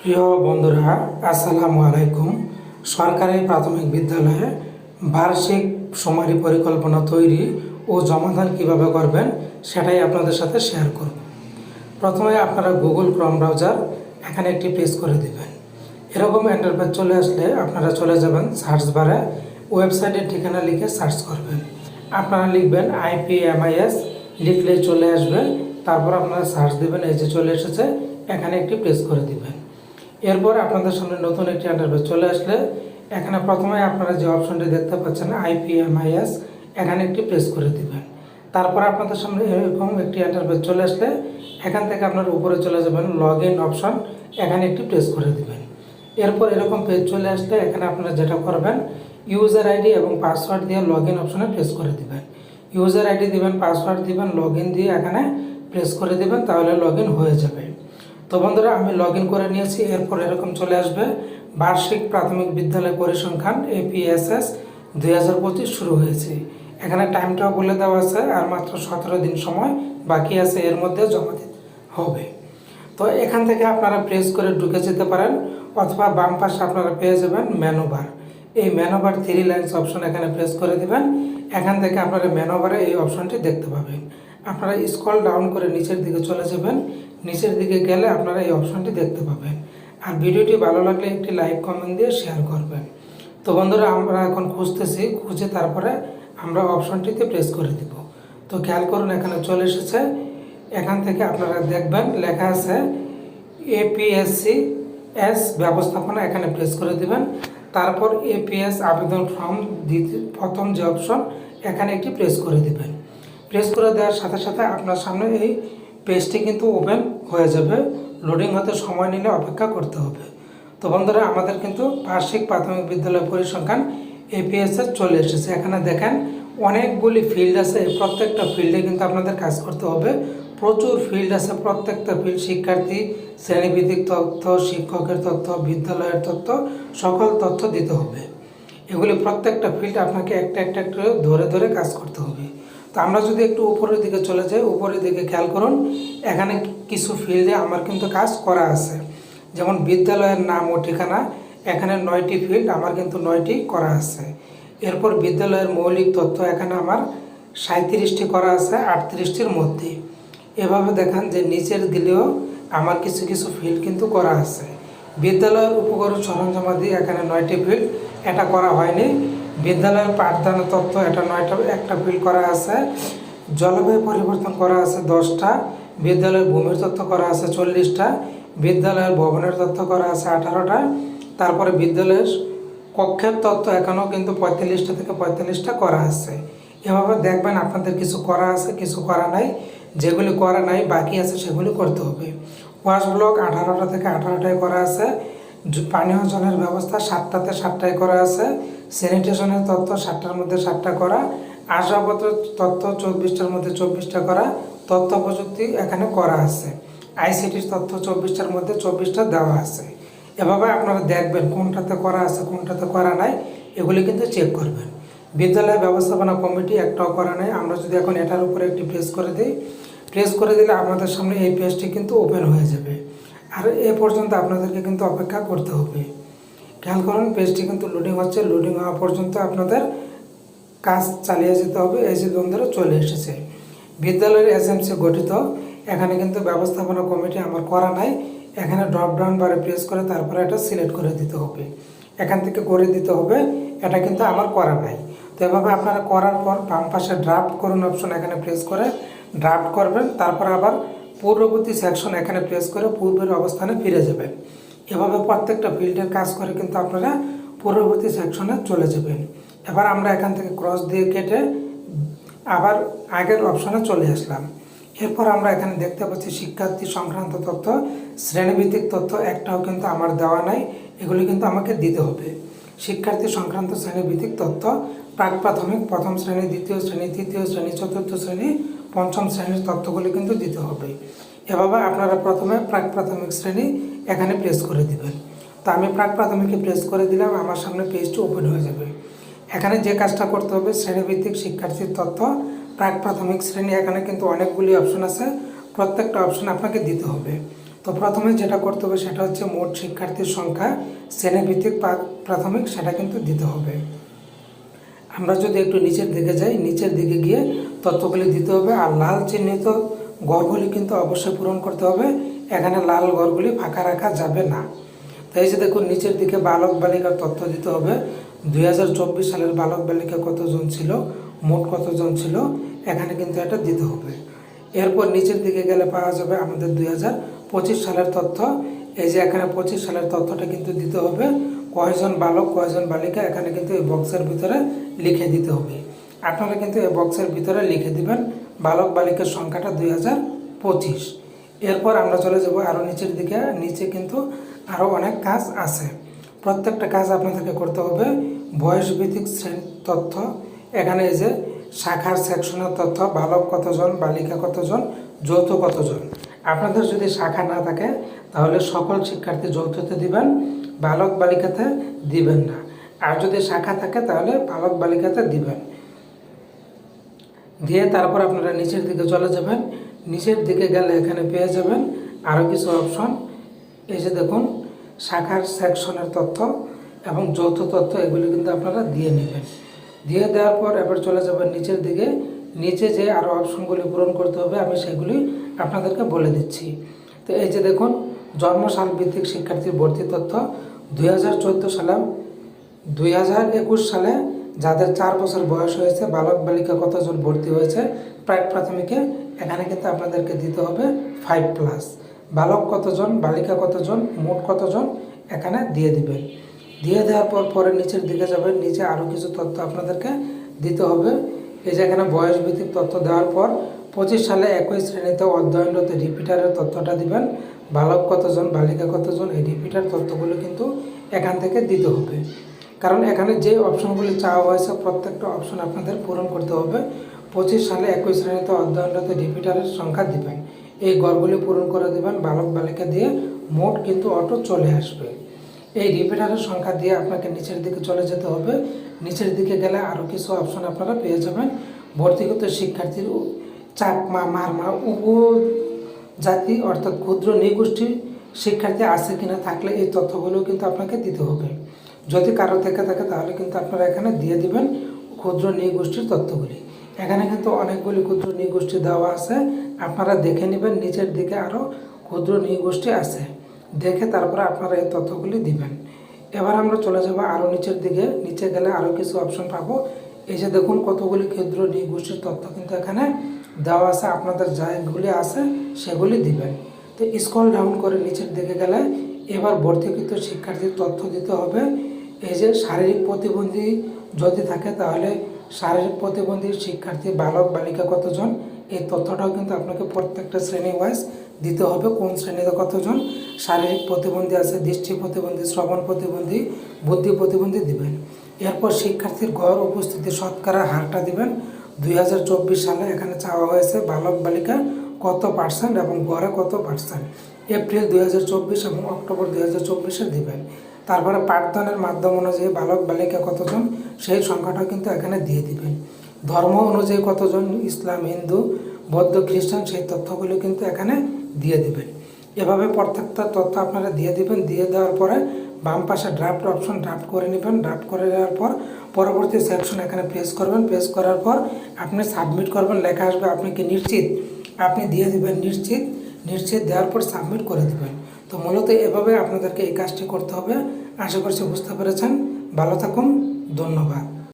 প্রিয় বন্ধুরা, আসসালামু আলাইকুম। সরকারি প্রাথমিক বিদ্যালয়ে বার্ষিক সমারি পরিকল্পনা তৈরি ও জমাদান কীভাবে করবেন সেটাই আপনাদের সাথে শেয়ার করব। প্রথমে আপনারা গুগল ক্রম ব্রাউজার এখানে একটি প্রেস করে দেবেন। এরকম ইন্টারফেস চলে আসলে আপনারা চলে যাবেন সার্চ বারে ওয়েবসাইটের ঠিকানা লিখে সার্চ করবেন। আপনারা লিখবেন আইপিএমআইএস লিখলে চলে আসবে। তারপর আপনারা সার্চ দিবেন, এই যে চলে এসেছে, এখানে একটি প্রেস করে দিবেন। এরপর আপনাদের সামনে নতুন একটি ইন্টারফেস চলে আসলে। এখানে প্রথমে আপনারা যে অপশনটি দেখতে পাচ্ছেন আইপিএমআইএস এখানে একটি প্রেস করে দিবেন। তারপর আপনাদের সামনে এরকম একটি ইন্টারফেস চলে আসলে, এখান থেকে আপনারা উপরে চলে যাবেন লগ ইন অপশন এখানে একটি প্রেস করে দিবেন। এরপর এরকম পেজ চলে আসলে, এখানে আপনারা যেটা করবেন ইউজার আইডি এবং পাসওয়ার্ড দিয়ে লগ ইন অপশনে প্রেস করে দিবেন। ইউজার আইডি দিবেন পাসওয়ার্ড দিবেন লগ দিয়ে এখানে প্রেস করে দিবেন, তাহলে লগ হয়ে যাবে। তো বন্ধুরা, আমি লগ করে নিয়েছি, এরপর এরকম চলে আসবে। বার্ষিক প্রাথমিক বিদ্যালয় পরিসংখ্যান এপিএসএস দুই হাজার পঁচিশ শুরু হয়েছে। এখানে টাইমটাও বলে দেওয়া আছে, আর মাত্র সতেরো দিন সময় বাকি আছে, এর মধ্যে জমা দিতে হবে। তো এখান থেকে আপনারা প্রেস করে ঢুকে যেতে পারেন, অথবা বাম পাশে আপনারা পেয়ে যাবেন ম্যানোভার এই menu bar three lines option এখানে প্রেস করে দেবেন। এখান থেকে আপনারা ম্যানোভারে এই অপশনটি দেখতে পাবেন। আপনারা স্ক্রল ডাউন করে নিচের দিকে চলে যাবেন। নিচের দিকে গেলে আপনারা এই অপশনটি দেখতে পাবেন। আর ভিডিওটি ভালো লাগলে একটি লাইক, কমেন্ট দিয়ে শেয়ার করবেন। তো বন্ধুরা, আমরা এখন খুঁজতেছি। খুঁজে তারপরে আমরা অপশনটিতে প্রেস করে দিব। তো খেয়াল করুন, এখানে চলে এসেছে। এখান থেকে আপনারা দেখবেন, লেখা আছে এপিএসসি এস ব্যবস্থাপনা, এখানে প্রেস করে দিবেন। তারপর এপিএস আবেদন ফর্ম দ্বিতীয়, প্রথম যে অপশন এখানে একটি প্রেস করে দিবেন। প্রেস করে দেওয়ার সাথে সাথে আপনার সামনে এই পেজটি কিন্তু ওপেন হয়ে যাবে। লোডিং হতে সময় নিলে অপেক্ষা করতে হবে। তো বন্ধুরা, আমাদের কিন্তু বার্ষিক প্রাথমিক বিদ্যালয় পরিসংখ্যান এপিএসএস চলে এসেছে। এখানে দেখেন অনেকগুলি ফিল্ড আছে। প্রত্যেকটা ফিল্ডে কিন্তু আপনাদের কাজ করতে হবে। প্রচুর ফিল্ড আছে। প্রত্যেকটা ফিল্ড শিক্ষার্থী, শ্রেণীভিত্তিক তথ্য, শিক্ষকের তথ্য, বিদ্যালয়ের তথ্য, সকল তথ্য দিতে হবে। এগুলি প্রত্যেকটা ফিল্ড আপনাকে একটা একটা একটা ধরে ধরে কাজ করতে হবে। আমরা যদি একটু উপরের দিকে চলে যাই, উপরের দিকে খেয়াল করুন, এখানে কিছু ফিল্ডে আমার কিন্তু কাজ করা আছে। যেমন বিদ্যালয়ের নাম ও ঠিকানা, এখানে নয়টি ফিল্ড আমার কিন্তু নয়টি করা আছে। এরপর বিদ্যালয়ের মৌলিক তথ্য, এখানে আমার সাঁত্রিশটি করা আছে, আটত্রিশটির মধ্যে। এভাবে দেখান যে নিচের দিলেও আমার কিছু কিছু ফিল্ড কিন্তু করা আছে। বিদ্যালয়ের উপকরণ সরঞ্জামাদি এখানে নয়টি ফিল্ড এটা করা হয়নি। বিদ্যালয়ের পাঠদান তথ্য এটা নয়টা, একটা ফিল্ড করা আছে। জলবায়ু পরিবর্তন করা আছে দশটা, বিদ্যালয়ের ভূমির তথ্য করা আছে চল্লিশটা, বিদ্যালয়ের ভবনের তথ্য করা আছে আঠারোটা, তারপরে বিদ্যালয়ের কক্ষের তথ্য এখনও কিন্তু পঁয়তাল্লিশটা থেকে পঁয়তাল্লিশটা করা আছে। এভাবে দেখবেন আপনাদের কিছু করা আছে, কিছু করা নাই। যেগুলি করা নাই, বাকি আছে সেগুলি করতে হবে। ওয়াশ ব্লক আঠারোটা থেকে আঠারোটায় করা আছে। পানীয় জলের ব্যবস্থা সাতটাতে সাতটায় করা আছে। স্যানিটেশনের তথ্য সাতটার মধ্যে সাতটা করা, আসবাবপত্র তথ্য চব্বিশটার মধ্যে চব্বিশটা করা, তথ্য প্রযুক্তি এখানে করা আছে। আইসিটির তথ্য চব্বিশটার মধ্যে চব্বিশটা দেওয়া আছে। এভাবে আপনারা দেখবেন কোনটাতে করা আছে, কোনটাতে করা নাই, এগুলি কিন্তু চেক করবেন। বিদ্যালয় ব্যবস্থাপনা কমিটি একটাও করা নাই। আমরা যদি এখন এটার উপরে একটি প্রেস করে দিই প্রেস করে দিলে আমাদের সামনে এই পেজটি কিন্তু ওপেন হয়ে যাবে। আর এ পর্যন্ত আপনাদেরকে কিন্তু অপেক্ষা করতে হবে। খেয়াল করুন, পেজটি কিন্তু লোডিং হচ্ছে লোডিং হওয়া পর্যন্ত আপনাদের কাজ চালিয়ে যেতে হবে, এই যে চলে এসেছে। বিদ্যালয়ের এসএমসি গঠিত, এখানে কিন্তু ব্যবস্থাপনা কমিটি আমার করা নাই, এখানে ড্রপ ডাউন বারে প্রেস করে তারপরে এটা সিলেক্ট করে দিতে হবে। এখান থেকে করে দিতে হবে, এটা কিন্তু আমার করা নাই। তো এভাবে আপনারা করার পর বাম পাশে ড্রাফট করুন অপশন এখানে প্রেস করে ড্রাফট করবেন, তারপর আবার পূর্ববর্তী সেকশন এখানে প্রেস করে পূর্বের অবস্থানে ফিরে যাবেন। এভাবে প্রত্যেকটা ফিল্ডের কাজ করে কিন্তু আপনারা পূর্ববর্তী সেকশনে চলে যাবেন। এবার আমরা এখান থেকে ক্রস দিয়ে কেটে আবার আগের অপশনে চলে আসলাম। এরপর আমরা এখানে দেখতে পাচ্ছি শিক্ষার্থী সংক্রান্ত তথ্য, শ্রেণীভিত্তিক তথ্য একটাও কিন্তু আমার দেওয়া নাই, এগুলি কিন্তু আমাকে দিতে হবে। শিক্ষার্থী সংক্রান্ত শ্রেণীভিত্তিক তথ্য, প্রাক প্রাথমিক, প্রথম শ্রেণি, দ্বিতীয় শ্রেণি, তৃতীয় শ্রেণি, চতুর্থ শ্রেণি, পঞ্চম শ্রেণির তথ্যগুলি কিন্তু দিতে হবে। এভাবে আপনারা প্রথমে প্রাক প্রাথমিক শ্রেণি এখানে প্রেস করে দিবেন। তো আমি প্রাক প্রাথমিকে প্রেস করে দিলাম, আমার সামনে পেজটি ওপেন হয়ে যাবে। এখানে যে কাজটা করতে হবে, শ্রেণীভিত্তিক শিক্ষার্থীর তথ্য, প্রাক প্রাথমিক শ্রেণি, এখানে কিন্তু অনেকগুলি অপশন আছে। প্রত্যেকটা অপশন আপনাকে দিতে হবে। তো প্রথমে যেটা করতে হবে, সেটা হচ্ছে মোট শিক্ষার্থীর সংখ্যা, শ্রেণীভিত্তিক প্রা- প্রাথমিক, সেটা কিন্তু দিতে হবে। আমরা যদি একটু নিচের দিকে যাই, নিচের দিকে গিয়ে তথ্যগুলি দিতে হবে, আর লাল চিহ্নিত গড়গুলি কিন্তু অবশ্যই পূরণ করতে হবে। এখানে লাল ঘরগুলি ফাঁকা রাখা যাবে না। তো এই যে দেখুন, নিচের দিকে বালক বালিকার তথ্য দিতে হবে। দুই হাজার চব্বিশ সালের বালক বালিকা কতজন ছিল? মোট কতজন ছিল? এখানে কিন্তু এটা দিতে হবে। এরপর নিচের দিকে গেলে পাওয়া যাবে আমাদের দুই হাজার পঁচিশ সালের তথ্য। এই যে এখানে পঁচিশ সালের তথ্যটা কিন্তু দিতে হবে। কয়জন বালক, কয়জন বালিকা, এখানে কিন্তু এই বক্সের ভিতরে লিখে দিতে হবে। আপনারা কিন্তু এই বক্সের ভিতরে লিখে দিবেন বালক বালিকার সংখ্যাটা দুই হাজার পঁচিশ। এরপর আমরা চলে যাব আরও নিচের দিকে। নিচে কিন্তু আরও অনেক কাজ আছে। প্রত্যেকটা কাজ আপনাদেরকে করতে হবে। বয়সভিত্তিক শ্রেণি তথ্য। এখানে এই যে শাখার সেকশনের তথ্য, বালক কতজন, বালিকা কতজন, যৌথ কতজন? আপনাদের যদি শাখা না থাকে, তাহলে সকল শিক্ষার্থী যৌথতে দিবেন, বালক বালিকাতে দিবেন না। আর যদি শাখা থাকে, তাহলে বালক বালিকাতে দিবেন। দিয়ে তারপর আপনারা নিচের দিকে চলে যাবেন। নিচের দিকে গেলে এখানে পেয়ে যাবেন আরও কিছু অপশন এই যে দেখুন, শাখার সেকশনের তথ্য এবং যৌথ তথ্য, এগুলি কিন্তু আপনারা দিয়ে নেবেন। দিয়ে দেওয়ার পর এবার চলে যাবেন নিচের দিকে। নিচে যে আরও অপশনগুলি পূরণ করতে হবে, আমি সেগুলি আপনাদেরকে বলে দিচ্ছি। তো এই যে দেখুন, জন্মসাল ভিত্তিক শিক্ষার্থীর ভর্তি তথ্য। দুই হাজার চোদ্দ সালে, দুই হাজার একুশ সালে যাদের চার বছর বয়স হয়েছে, বালক বালিকা কতজন ভর্তি হয়েছে, প্রাক প্রাথমিকে এখানে কিন্তু আপনাদেরকে দিতে হবে ফাইভ প্লাস বালক কতজন, বালিকা কতজন, মোট কতজন, এখানে দিয়ে দিবেন। দিয়ে দেওয়ার পর পরে নিচের দিকে যাবেন, নিচে আরও কিছু তথ্য আপনাদেরকে দিতে হবে। এই যে এখানে বয়স ভিত্তিক তথ্য দেওয়ার পর পঁচিশ সালে একই শ্রেণীতে অধ্যয়নরত রিপিটারের তথ্যটা দিবেন। বালক কতজন, বালিকা কতজন, এই রিপিটার তথ্যগুলো কিন্তু এখান থেকে দিতে হবে। কারণ এখানে যে অপশনগুলি চাওয়া হয়েছে, প্রত্যেকটা অপশন আপনাদের পূরণ করতে হবে। পঁচিশ সালে একই শ্রেণীতে অধ্যয়নরত রিপিটারের সংখ্যা দিবেন। এই গড়গুলি পূরণ করে দেবেন, বালক বালিকা দিয়ে মোট কিন্তু অটো চলে আসবে। এই রিপিটারের সংখ্যা দিয়ে আপনাকে নিচের দিকে চলে যেতে হবে। নিচের দিকে গেলে আরও কিছু অপশন আপনারা পেয়ে যাবেন। ভর্তিগত শিক্ষার্থীর চাকমা মারমা উপজাতি অর্থাৎ ক্ষুদ্র নৃগোষ্ঠীর শিক্ষার্থী আছে কিনা থাকলে এই তথ্যগুলো কিন্তু আপনাকে দিতে হবে। যদি কারও থেকে থাকে, তাহলে কিন্তু আপনারা এখানে দিয়ে দিবেন ক্ষুদ্র নৃগোষ্ঠীর তথ্যগুলি। এখানে কিন্তু অনেকগুলি ক্ষুদ্র নৃগোষ্ঠী দেওয়া আছে। আপনারা দেখে নেবেন, নিচের দিকে আরও ক্ষুদ্র নৃগোষ্ঠী আছে। দেখে তারপরে আপনারা এই তথ্যগুলি দিবেন। এবার আমরা চলে যাব আরও নিচের দিকে। নিচে গেলে আরও কিছু অপশন পাবো। এই যে দেখুন, কতগুলি ক্ষুদ্র নৃগোষ্ঠীর তথ্য কিন্তু এখানে দেওয়া আছে। আপনাদের যেগুলি আছে, সেগুলি দিবেন। তো স্কল ডাউন করে নিচের দিকে গেলে এবার ভর্তিকৃত শিক্ষার্থীর তথ্য দিতে হবে। এই যে শারীরিক প্রতিবন্ধী যদি থাকে তাহলে শারীরিক প্রতিবন্ধী শিক্ষার্থী, বালক, বালিকা কতজন? এই তথ্যটাও কিন্তু আপনাকে প্রত্যেকটা শ্রেণি ওয়াইজ দিতে হবে, কোন শ্রেণীতে কতজন? শারীরিক প্রতিবন্ধী আছে, দৃষ্টি প্রতিবন্ধী, শ্রবণ প্রতিবন্ধী, বুদ্ধি প্রতিবন্ধী দিবেন। এরপর শিক্ষার্থীর গড় উপস্থিতি, শতকরা হারটা দিবেন। দুই হাজার চব্বিশ সালে এখানে চাওয়া হয়েছে বালক, বালিকা কত পার্সেন্ট এবং গড়ে কত পার্সেন্ট এপ্রিল দুই হাজার চব্বিশ এবং অক্টোবর দুই হাজার চব্বিশে দিবেন। তারপরে পাঠদানের মাধ্যম অনুযায়ী বালক বালিকা কতজন, সেই সংখ্যাটাও কিন্তু এখানে দিয়ে দিবেন ধর্ম অনুযায়ী কতজন, ইসলাম, হিন্দু, বৌদ্ধ, খ্রিস্টান, সেই তথ্যগুলো কিন্তু এখানে দিয়ে দিবেন এভাবে প্রত্যেকটা তথ্য আপনারা দিয়ে দিবেন, দিয়ে দেওয়ার পরে বাম পাশে ড্রাফট অপশন ড্রাফট করে নেবেন। ড্রাফট করে দেওয়ার পর পরবর্তী সেকশন এখানে প্রেস করবেন। প্রেস করার পর আপনি সাবমিট করবেন, লেখা আসবে, আপনি কি নিশ্চিত? আপনি দিয়ে দিবেন, নিশ্চিত। নিশ্চিত দেওয়ার পর সাবমিট করে দিবেন। তো মূলত এভাবে আপনাদেরকে এই কাজটি করতে হবে। আশা করছি বুঝতে পেরেছেন। ভালো থাকুন। ধন্যবাদ।